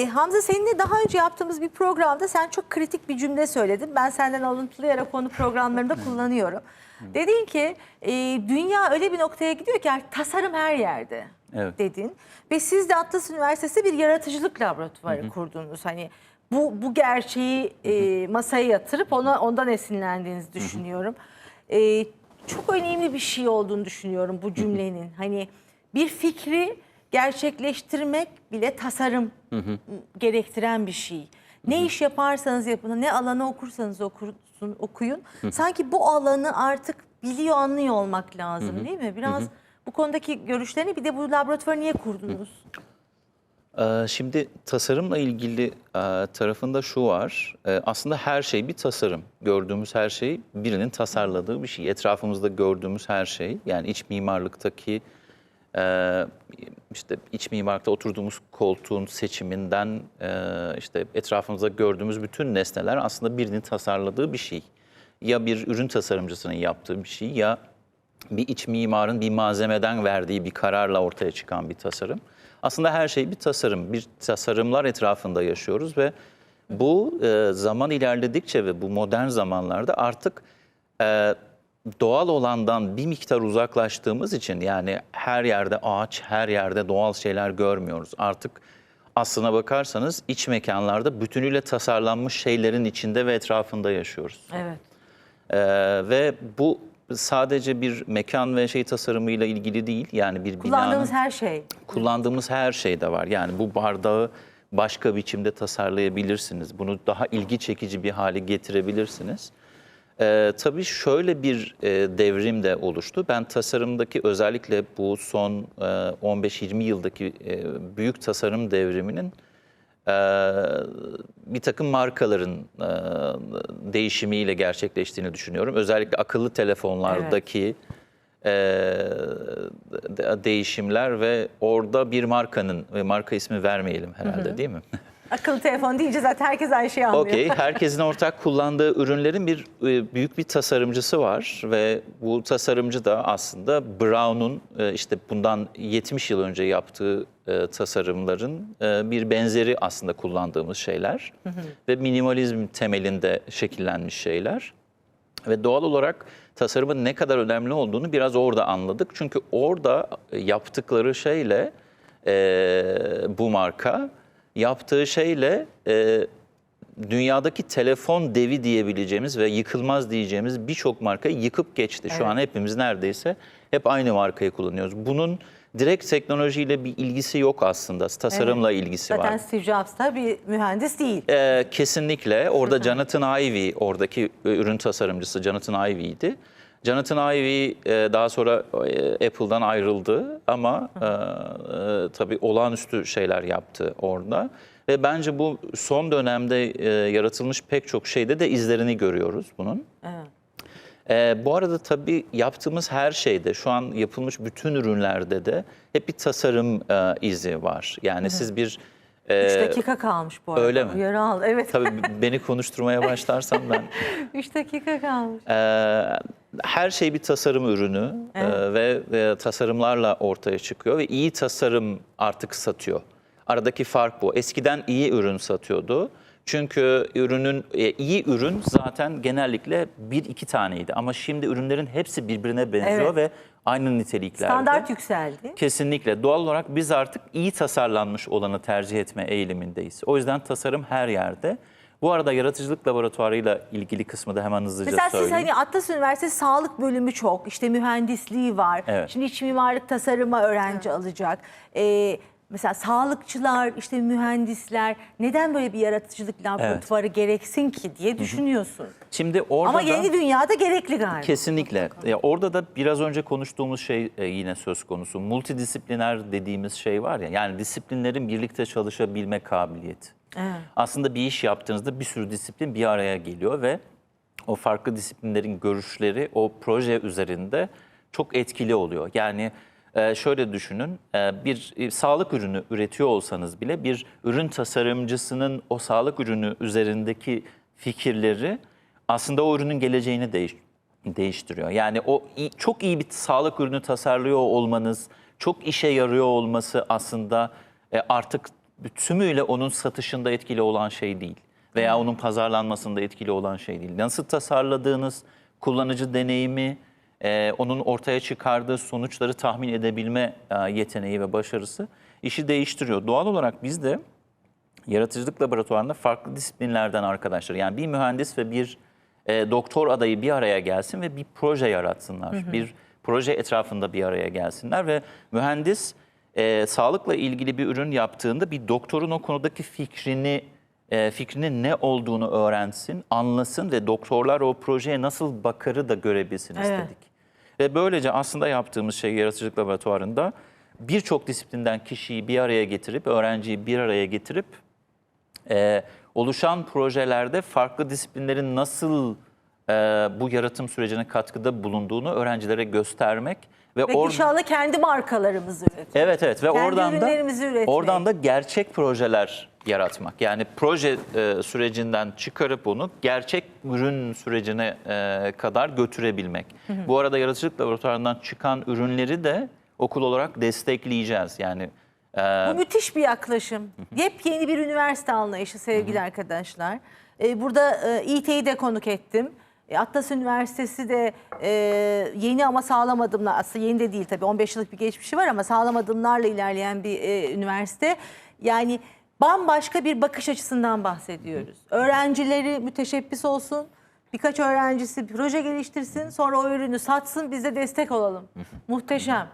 Ee, Hamza seninle daha önce yaptığımız bir programda sen çok kritik bir cümle söyledin. Ben senden alıntılayarak onu programlarımda kullanıyorum. Dedin ki e, dünya öyle bir noktaya gidiyor ki artık tasarım her yerde Evet. dedin. Ve siz de Atlas Üniversitesi bir yaratıcılık laboratuvarı kurdunuz. Hani bu bu gerçeği e, masaya yatırıp ona ondan esinlendiğinizi düşünüyorum. E, çok önemli bir şey olduğunu düşünüyorum bu cümlenin. Hani bir fikri gerçekleştirmek bile tasarım gerektiren bir şey. Ne iş yaparsanız yapın, ne alanı okursanız okursun, okuyun. Sanki bu alanı artık biliyor, anlıyor olmak lazım değil mi? Biraz bu konudaki görüşlerini bir de bu laboratuvarı niye kurdunuz? Ee, Şimdi tasarımla ilgili e, tarafında şu var. E, Aslında her şey bir tasarım. Gördüğümüz her şey birinin tasarladığı bir şey. Etrafımızda gördüğümüz her şey yani iç mimarlıktaki e, işte iç mimarlıkta oturduğumuz koltuğun seçiminden e, işte etrafımızda gördüğümüz bütün nesneler aslında birinin tasarladığı bir şey. Ya bir ürün tasarımcısının yaptığı bir şey ya bir iç mimarın bir malzemeden verdiği bir kararla ortaya çıkan bir tasarım. Aslında her şey bir tasarım. Bir tasarımlar etrafında yaşıyoruz ve bu e, zaman ilerledikçe ve bu modern zamanlarda artık e, doğal olandan bir miktar uzaklaştığımız için yani her yerde ağaç, her yerde doğal şeyler görmüyoruz. Artık aslına bakarsanız iç mekanlarda bütünüyle tasarlanmış şeylerin içinde ve etrafında yaşıyoruz. Evet. Ee, ve bu sadece bir mekan ve şey tasarımıyla ilgili değil. Yani bir Kullandığımız binanın her şey. kullandığımız her şeyde var. Yani bu bardağı başka biçimde tasarlayabilirsiniz. Bunu daha ilgi çekici bir hale getirebilirsiniz. Ee, tabii şöyle bir e, devrim de oluştu. Ben tasarımdaki özellikle bu son e, 15-20 yıldaki e, büyük tasarım devriminin e, bir takım markaların e, değişimiyle gerçekleştiğini düşünüyorum. Özellikle akıllı telefonlardaki e, de- değişimler ve orada bir markanın marka ismi vermeyelim herhalde değil mi? Akıllı telefon deyince zaten herkes aynı şeyi anlıyor. Okey. Herkesin ortak kullandığı ürünlerin bir e, büyük bir tasarımcısı var ve bu tasarımcı da aslında Brown'un e, işte bundan 70 yıl önce yaptığı e, tasarımların bir benzeri aslında kullandığımız şeyler ve minimalizm temelinde şekillenmiş şeyler. Ve doğal olarak tasarımın ne kadar önemli olduğunu biraz orada anladık. Çünkü orada yaptıkları şeyle e, bu marka yaptığı şeyle e, dünyadaki telefon devi diyebileceğimiz ve yıkılmaz diyeceğimiz birçok markayı yıkıp geçti. Şu Evet. an hepimiz neredeyse hep aynı markayı kullanıyoruz. Bunun direkt teknolojiyle bir ilgisi yok aslında. Tasarımla ilgisi var. Zaten Steve Jobs da bir mühendis değil. Ee, kesinlikle. Orada Jonathan Ive, oradaki e, ürün tasarımcısı Jonathan Ive'ydi. Jonathan Ive e, daha sonra e, Apple'dan ayrıldı ama e, e, tabii olağanüstü şeyler yaptı orada. Ve bence bu son dönemde e, yaratılmış pek çok şeyde de izlerini görüyoruz bunun. Evet. Ee, bu arada tabii yaptığımız her şeyde, şu an yapılmış bütün ürünlerde de hep bir tasarım e, izi var. Yani siz bir... e, 3 dakika kalmış bu arada. öyle mi? Uyarı aldı. Evet. Tabii beni konuşturmaya başlarsam ben 3 dakika kalmış. Ee, her şey bir tasarım ürünü ee, ve, ve tasarımlarla ortaya çıkıyor ve iyi tasarım artık satıyor. Aradaki fark bu. Eskiden iyi ürün satıyordu. Çünkü ürünün e, iyi ürün zaten genellikle bir iki taneydi ama şimdi ürünlerin hepsi birbirine benziyor Evet. ve aynı niteliklerde. Standart yükseldi. Kesinlikle. Doğal olarak biz artık iyi tasarlanmış olanı tercih etme eğilimindeyiz. O yüzden tasarım her yerde. Bu arada yaratıcılık laboratuvarıyla ilgili kısmı da hemen hızlıca Mesela siz söyleyeyim. hani Atlas Üniversitesi sağlık bölümü çok, işte mühendisliği var. Evet. Şimdi iç mimarlık tasarıma öğrenci alacak. Ee, mesela sağlıkçılar, işte mühendisler neden böyle bir yaratıcılık laboratuvarı gereksin ki diye düşünüyorsun. Şimdi orada Ama da yeni dünyada gerekli galiba. kesinlikle. Ya orada da biraz önce konuştuğumuz şey e, yine söz konusu. Multidisipliner dediğimiz şey var ya. Yani disiplinlerin birlikte çalışabilme kabiliyeti. Evet. Aslında bir iş yaptığınızda bir sürü disiplin bir araya geliyor ve o farklı disiplinlerin görüşleri o proje üzerinde çok etkili oluyor. Yani e, şöyle düşünün, e, bir e, sağlık ürünü üretiyor olsanız bile bir ürün tasarımcısının o sağlık ürünü üzerindeki fikirleri aslında o ürünün geleceğini değiş değiştiriyor. Yani o çok iyi bir sağlık ürünü tasarlıyor olmanız, çok işe yarıyor olması aslında artık tümüyle onun satışında etkili olan şey değil. Veya onun pazarlanmasında etkili olan şey değil. Nasıl tasarladığınız kullanıcı deneyimi, e, onun ortaya çıkardığı sonuçları tahmin edebilme e, yeteneği ve başarısı işi değiştiriyor. Doğal olarak biz de yaratıcılık laboratuvarında farklı disiplinlerden arkadaşlar yani bir mühendis ve bir e, doktor adayı bir araya gelsin ve bir proje yaratsınlar. Bir proje etrafında bir araya gelsinler ve mühendis e, sağlıkla ilgili bir ürün yaptığında bir doktorun o konudaki fikrini e, fikrinin ne olduğunu öğrensin, anlasın ve doktorlar o projeye nasıl bakarı da görebilsin Evet. istedik. Ve böylece aslında yaptığımız şey yaratıcılık laboratuvarında birçok disiplinden kişiyi bir araya getirip, öğrenciyi bir araya getirip e, oluşan projelerde farklı disiplinlerin nasıl e, bu yaratım sürecine katkıda bulunduğunu öğrencilere göstermek ve, Ve inşallah kendi markalarımızı üretelim. Evet evet ve Kendi oradan da üretmek. oradan da gerçek projeler yaratmak. Yani proje e, sürecinden çıkarıp onu gerçek ürün sürecine e, kadar götürebilmek. Bu arada yaratıcılık laboratuvarından çıkan ürünleri de okul olarak destekleyeceğiz. Yani e, Bu müthiş bir yaklaşım. Yepyeni bir üniversite anlayışı sevgili arkadaşlar. Ee, burada e, İT'yi de konuk ettim. E, Atlas Üniversitesi de e, yeni ama sağlam adımlar, aslında yeni de değil tabii 15 yıllık bir geçmişi var ama sağlam adımlarla ilerleyen bir e, üniversite. Yani bambaşka bir bakış açısından bahsediyoruz. Öğrencileri müteşebbis olsun, birkaç öğrencisi bir proje geliştirsin, sonra o ürünü satsın, biz de destek olalım. Muhteşem.